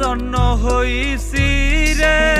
জন্য হইছি রে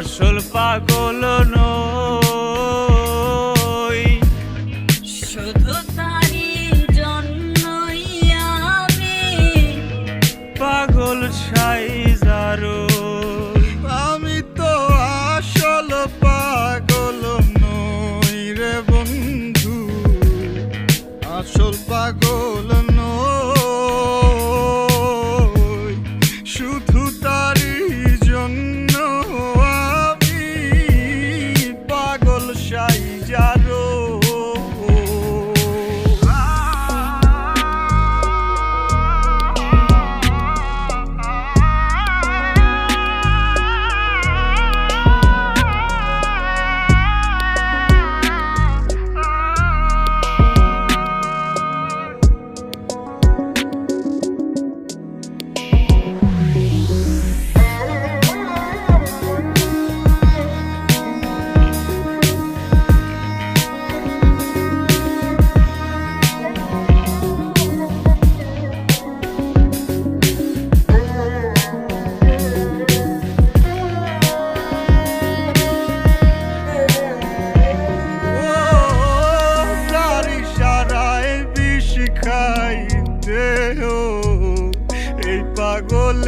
আসল পাগল নয়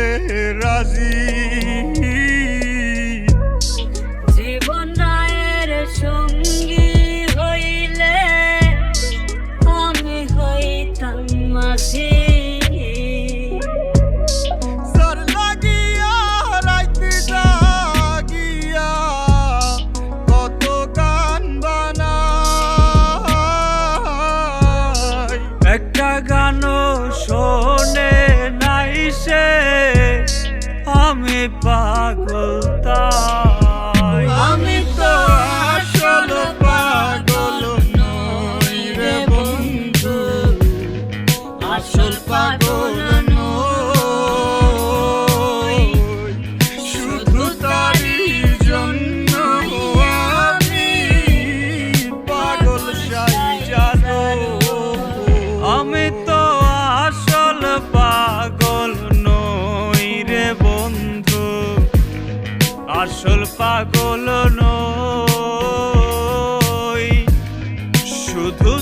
হতে রাজি। পাগল আসল পাগল নই। শুধু